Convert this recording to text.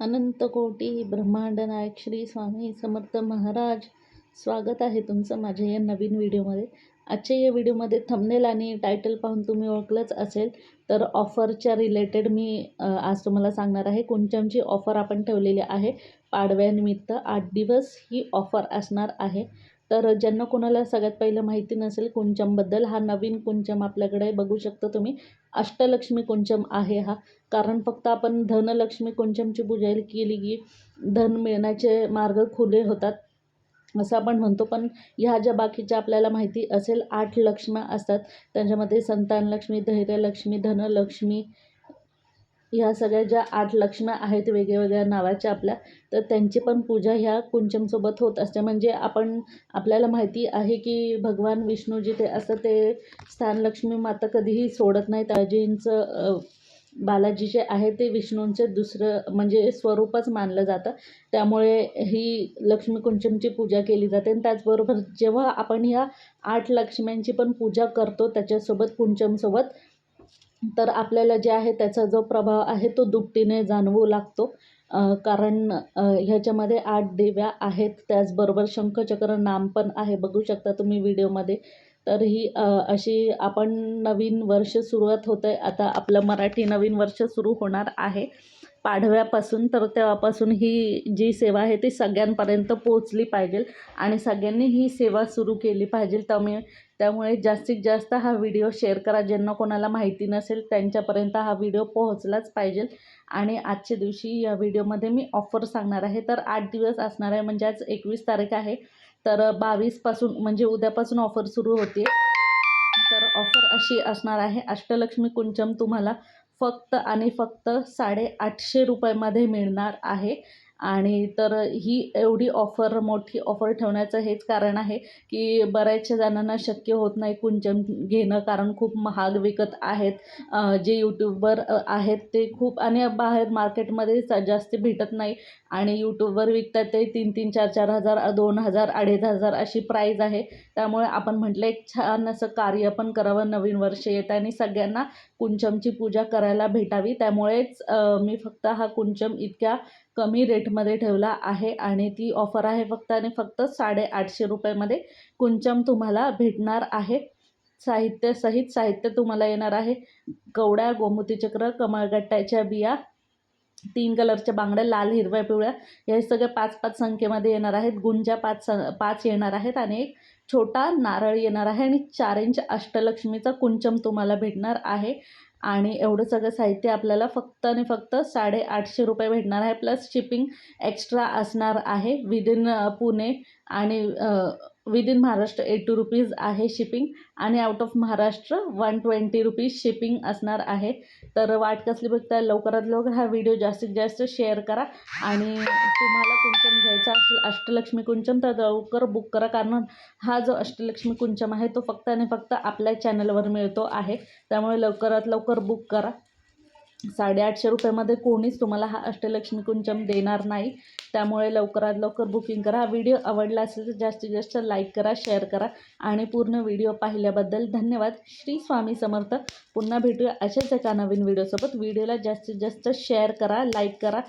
अनंत कोटी ब्रह्मांड नायक श्री स्वामी समर्थ महाराज. स्वागत आहे तुमचं माझ्या या नवीन व्हिडिओमध्ये. आजच्या या व्हिडिओमध्ये थंबनेल आणि टायटल पाहून तुम्ही ओळखलंच असेल तर ऑफरच्या रिलेटेड मी आज तुम्हाला सांगणार आहे कुंचमची ऑफर आपण ठेवलेली आहे. पाडव्यानिमित्त आठ दिवस ही ऑफर असणार आहे. तर ज्यांना कोणाला सगळ्यात पहिलं माहिती नसेल कुंचमबद्दल हा नवीन कुंचम आपल्याकडे बघू शकता तुम्ही अष्टलक्ष्मी कुंचम आहे हा. कारण फक्त आपण धनलक्ष्मी कुंचमची पूजा केली की धन मिळण्याचे मार्ग खुले होतात असं आपण म्हणतो. पण ह्या ज्या बाकीच्या आपल्याला माहिती असेल आठ लक्ष्म्या असतात. त्यांच्यामध्ये संतानलक्ष्मी धैर्यलक्ष्मी धनलक्ष्मी ह्या सगळ्या ज्या आठ लक्ष्म्या आहेत वेगवेगळ्या नावाच्या आपल्या तर त्यांची पण पूजा ह्या कुंचमसोबत होत असते. म्हणजे आपण आपल्याला माहिती आहे की भगवान विष्णू जिथे असतं ते स्थानलक्ष्मी माता कधीही सोडत नाही अजींचं बालाजी जे आहे ते विष्णूंचे दुसरं म्हणजे स्वरूपच मानलं जातं. त्यामुळे ही लक्ष्मी कुंचमची पूजा केली जाते. आणि त्याचबरोबर जेव्हा आपण ह्या आठ लक्ष्म्यांची पण पूजा करतो त्याच्यासोबत कुंचमसोबत तर आपल्याला जे आहे त्याचा जो प्रभाव आहे तो दुपटीने जाणवू लागतो. कारण ह्याच्यामध्ये आठ देव्या आहेत. त्याचबरोबर शंखचक्र नाम पण आहे. बघू शकता तुम्ही व्हिडिओमध्ये. तर ही अशी आपण नवीन वर्ष सुरुवात होतं आहे आता आपलं मराठी नवीन वर्ष सुरू होणार आहे. पाडव्यापासून तर तेव्हापासून ही जी सेवा आहे ती सगळ्यांपर्यंत पोहोचली पाहिजे आणि सगळ्यांनी ही सेवा सुरू केली पाहिजे. त्यामुळे त्यामुळे जास्तीत जास्त हा व्हिडिओ शेअर करा. ज्यांना कोणाला माहिती नसेल त्यांच्यापर्यंत हा व्हिडिओ पोहोचलाच पाहिजे. आणि आजच्या दिवशी या व्हिडिओमध्ये मी ऑफर सांगणार आहे. तर आठ दिवस असणार आहे म्हणजे आज एकवीस तारीख आहे. तर बावीसपासून म्हणजे उद्यापासून ऑफर सुरू होते तर ऑफर अशी असणार आहे अष्टलक्ष्मी कुंचम तुम्हाला फक्त आणि फक्त साडेआठशे रुपयामध्ये मिळणार आहे. आणि तर ही एवढी ऑफर मोठी ऑफर ठेवण्याचं हेच कारण आहे की बऱ्याचशा जणांना शक्य होत नाही कुंचम घेणं कारण खूप महाग विकत आहेत. जे यूट्यूबवर आहेत ते खूप आणि बाहेर मार्केटमध्ये स- जास्त भेटत नाही आणि यूट्यूबवर विकतात ते तीन तीन चार चार हजार दोन हजार अडीच हजार अशी प्राईज आहे. त्यामुळे आपण म्हटलं एक छान असं कार्य पण करावं नवीन वर्ष येतं आणि सगळ्यांना कुंचमची पूजा करायला भेटावी. त्यामुळेच मी फक्त हा कुंचम इतक्या कमी रेटमध्ये ठेवला आहे आणि ती ऑफर आहे फक्त आणि फक्त साडेआठशे रुपयामध्ये. कुंचम तुम्हाला भेटणार आहे. साहित्यसहित साहित्य तुम्हाला येणार आहे. कवड्या गोमूतीचक्र कमळगट्ट्याच्या बिया तीन कलरच्या बांगड्या लाल हिरव्या पिवळ्या हे सगळे पाच पाच संख्येमध्ये येणार आहेत. गुंजा पाच स- पाच येणार आहेत आणि एक छोटा नारळ येणार आहे आणि चार इंच अष्टलक्ष्मीचा कुंचम तुम्हाला भेटणार आहे. आणि एवढं सगळं साहित्य आपल्याला फक्त आणि फक्त साडेआठशे रुपये भेटणार आहे प्लस शिपिंग एक्स्ट्रा असणार आहे. विदिन पुणे आणि विदिन महाराष्ट्र एटी रुपीज आहे शिपिंग आणि out of Maharashtra one twenty rupees shipping असणार आहे. तर वाट कसली बघता लवकरात लवकर हा व्हिडिओ जास्तीत जास्त शेअर करा आणि तुम्हाला तुमच्या करायचा असेल अष्टलक्ष्मी कुंचम तर लवकर बुक करा. कारण हा जो अष्टलक्ष्मी कुंचम आहे तो फक्त आणि फक्त आपल्या चॅनलवर मिळतो आहे. त्यामुळे लवकरात लवकर बुक करा. साडेआठशे रुपयामध्ये कोणीच तुम्हाला हा अष्टलक्ष्मी कुंचम देणार नाही. त्यामुळे लवकरात लवकर बुकिंग करा. हा व्हिडिओ आवडला असेल तर जास्तीत जास्त लाईक करा शेअर करा आणि पूर्ण व्हिडिओ पाहिल्याबद्दल धन्यवाद. श्री स्वामी समर्थ. पुन्हा भेटूया अशाच एका नवीन व्हिडिओसोबत व्हिडिओला जास्तीत जास्त शेअर करा लाईक करा.